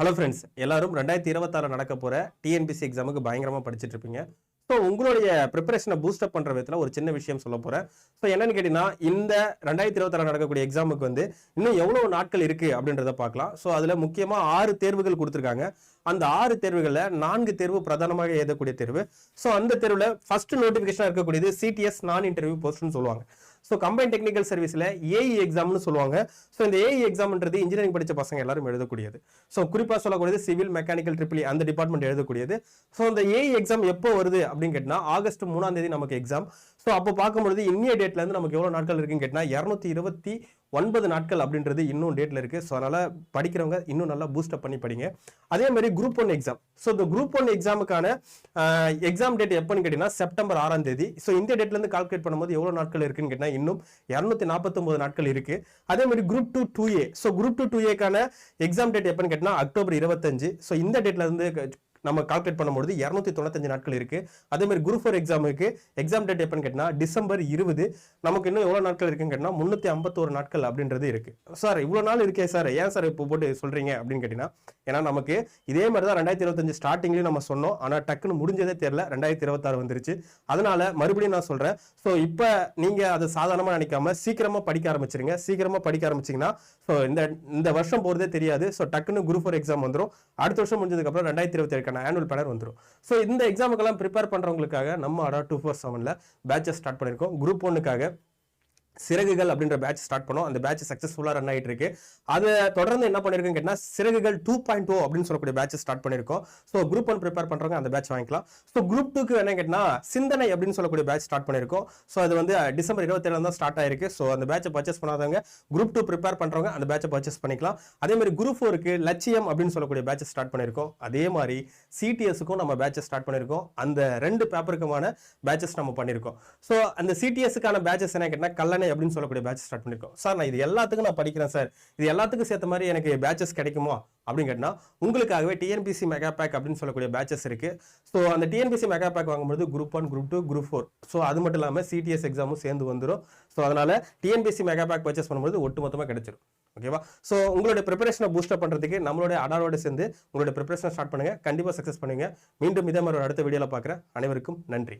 Hello friends எல்லாரும் ரெண்டாயிரத்தி இருபத்தாறு நடக்க போற டிஎன்பிசி எக்ஸாமுக்கு பயங்கரமா படிச்சுட்டு இருப்பீங்க. ஸோ உங்களுடைய ப்ரிப்பரேஷனை பூஸ்டப் பண்ற விதத்தில் ஒரு சின்ன விஷயம் சொல்ல போறேன். ஸோ என்னன்னு கேட்டீங்கன்னா இந்த ரெண்டாயிரத்தி இருபத்தாறு நடக்கக்கூடிய எக்ஸாமுக்கு வந்து இன்னும் எவ்வளவு நாட்கள் இருக்கு அப்படின்றத பார்க்கலாம். ஸோ அதுல முக்கியமா ஆறு தேர்வுகள் கொடுத்துருக்காங்க. அந்த ஆறு தேர்வுகளில் நான்கு தேர்வு பிரதானமாக எழுதக்கூடிய தேர்வு. ஸோ அந்த தேர்வில் ஃபர்ஸ்ட் நோட்டிஃபிகேஷனாக இருக்கக்கூடியது சிடிஎஸ் நான் இன்டர்வியூ போஸ்ட்னு சொல்லுவாங்க. ஸோ கம்பைன் டெக்னிக்கல் சர்வீஸில் ஏஇ எக்ஸாம்னு சொல்லுவாங்க. ஸோ இந்த ஏஇ எக்ஸாம்ன்றது இன்ஜினியரிங் படிச்ச பசங்க எல்லாரும் எழுதக்கூடியது. ஸோ குறிப்பாக சொல்லக்கூடியது சிவில் மெக்கானிக்கல் ட்ரிபிளி அந்த டிபார்ட்மெண்ட் எழுதக்கூடியது. ஸோ இந்த ஏஇ எக்ஸாம் எப்போ வருது அப்படின்னு கேட்டினா ஆகஸ்ட் மூணாம் தேதி நமக்கு எக்ஸாம் ஸோ அப்போ பார்க்கும்பொழுது இன்னிய டேட்லேருந்து நமக்கு எவ்வளோ நாட்கள் இருக்குன்னு கேட்டால் இரநூத்தி இருபத்தி ஒன்பது நாட்கள் அப்படின்றது இன்னும் டேட்டில் இருக்குது ஸோ அதனால் படிக்கிறவங்க இன்னும் நல்லா பூஸ்டப் பண்ணி படிங்க. அதே மாதிரி குரூப் ஒன் எக்ஸாம் ஸோ இந்த குரூப் ஒன் எக்ஸாமுக்கான எக்ஸாம் டேட் எப்போன்னு கேட்டிங்கன்னா செப்டம்பர் ஆறாம் தேதி. ஸோ இந்த டேட்லேருந்து கால்குலேட் பண்ணும்போது எவ்வளோ நாட்கள் இருக்குன்னு கேட்டால் இன்னும் இரநூத்தி நாற்பத்தொம்பது நாட்கள் இருக்குது அதே மாதிரி group two two A so group two two ஏக்கான exam date எப்போன்னு கேட்டால் அக்டோபர் இருபத்தஞ்சு. ஸோ இந்த டேட்லேருந்து நம்ம கால்குலேட் பண்ணும்போது இரநூத்தி தொண்ணூத்தஞ்சு நாட்கள் இருக்கு. அதே மாதிரி குரூப் ஃபோர் எக்ஸாமுக்கு எக்ஸாம் டேட் எப்போன்னு கேட்டால் டிசம்பர் இருபது. நமக்கு இன்னும் எவ்வளோ நாட்கள் இருக்குன்னு கேட்டால் முந்நூற்றி ஐம்பத்தோரு நாட்கள் அப்படின்றது இருக்கு. சார் இவ்வளோ நாள் இருக்கே சார் ஏன் சார் இப்போ போட்டு சொல்றீங்க அப்படின்னு கேட்டிங்கன்னா ஏன்னா நமக்கு இதே மாதிரி தான் ரெண்டாயிரத்தி இருபத்தஞ்சு ஸ்டார்டிங்லேயும் நம்ம சொன்னோம். ஆனா டக்குன்னு முடிஞ்சதே தெரியல. ரெண்டாயிரத்தி இருபத்தாறு வந்துருச்சு. அதனால மறுபடியும் நான் சொல்றேன். ஸோ இப்போ நீங்க அதை சாதாரணமா நினைக்காம சீக்கிரமா படிக்க ஆரம்பிச்சிருங்க. சீக்கிரமா படிக்க ஆரம்பிச்சீங்கன்னா ஸோ இந்த இந்த வருஷம் போறதே தெரியாது. ஸோ டக்குன்னு குரூப் ஃபோர் எக்ஸாம் வந்துடும் அடுத்த வருஷம் முடிஞ்சதுக்கப்புறம் ரெண்டாயிரத்தி இருபத்தி அதுக்கான ஆனுவல் பேனர் வந்துடும் ஸோ இந்த எக்ஸாமுக்கெல்லாம் ப்ரிப்பேர் பண்ணுறவங்களுக்காக நம்ம அடா டூ ஃபோர் செவனில் பேட்சஸ் ஸ்டார்ட் பண்ணியிருக்கோம் குரூப் ஒன்னுக்காக சிறகுகள் அப்படின்ற பேட்ச் ஸ்டார்ட் பண்ணோம். அந்த பேட்ச் சக்ஸஸ்ஃபுல்லாக ரன் ஆகிட்டு இருக்கு அதை தொடர்ந்து என்ன பண்ணிருக்கோம் கேட்டால் சிறகுகள் டூ பாயிண்ட் டூ அப்படின்னு சொல்லக்கூடிய பேட்ச் ஸ்டார்ட் பண்ணியிருக்கோம் ஸோ குரூப் ஒன் ப்ரிப்பேர் பண்ணுறவங்க அந்த பேட்ச் வாங்கிக்கலாம். ஸோ குரூப் டூக்கு என்ன கேட்டால் சிந்தனை அப்படின்னு சொல்லக்கூடிய பேட்ச் ஸ்டார்ட் பண்ணிருக்கோம். ஸோ அது வந்து டிசம்பர் இருபத்தேழு தான் ஸ்டார்ட் ஆயிருக்கு. ஸோ அந்த பேட்சை பர்ச்சேஸ் பண்ணாதவங்க குரூப் டூ ப்ரிப்பேர் பண்ணுறவங்க அந்த பேட்சை பர்ச்சேஸ் பண்ணிக்கலாம். அதே மாதிரி குரூப் ஃபோருக்கு லட்சியம் அப்படின்னு சொல்லக்கூடிய பேட்ச் ஸ்டார்ட் பண்ணிருக்கோம். அதே மாதிரி சிடிஎஸ்க்கும் நம்ம பேட்சை ஸ்டார்ட் பண்ணிருக்கோம். அந்த ரெண்டு பேப்பருக்குமான பேட்சஸ் நம்ம பண்ணியிருக்கோம் ஸோ அந்த சிடிஎஸ்க்கான பேட்சஸ் என்ன கேட்டால் கல்லணை அப்படின்னு சொல்லக்கூடிய பேட்ச் ஸ்டார்ட் பண்ணிருக்கோம். சார் நான் இது எல்லாத்துக்கும் நான் படிக்கிறேன் சார் இது எல்லாத்துக்கும் சேர்த்த மாதிரி எனக்கு பேட்சஸ் கிடைக்குமா? அப்படின்னு கேட்டால் உங்களுக்காகவே டிஎன்பிசி மெகா பேக் அப்படின்னு சொல்லக்கூடிய பேட்சஸ் இருக்கு. ஸோ அந்த டிஎன்பிசி மெகா பேக் வாங்கும்போது group one group two group four so அது மட்டும் இல்லாமல் சிடிஎஸ் எக்ஸாமும் சேர்ந்து வந்துடும் ஸோ அதனால டிஎன்பிசி மெகா பேக் பர்ச்சேஸ் பண்ணும்போது ஒட்டு மொத்தமாக கிடைச்சிடும் ஓகேவா ஸோ உங்களுடைய ப்ரிப்பரேஷனை பூஸ்டப் பண்ணுறதுக்கு நம்மளுடைய அடாரோட சேர்ந்து உங்களுடைய ப்ரிப்பரேஷனை ஸ்டார்ட் பண்ணுங்க. கண்டிப்பாக சக்ஸஸ் பண்ணுங்க. மீண்டும் இதே மாதிரி ஒரு அடுத்த வீடியோவில் பார்க்குறேன். அனைவருக்கும் நன்றி.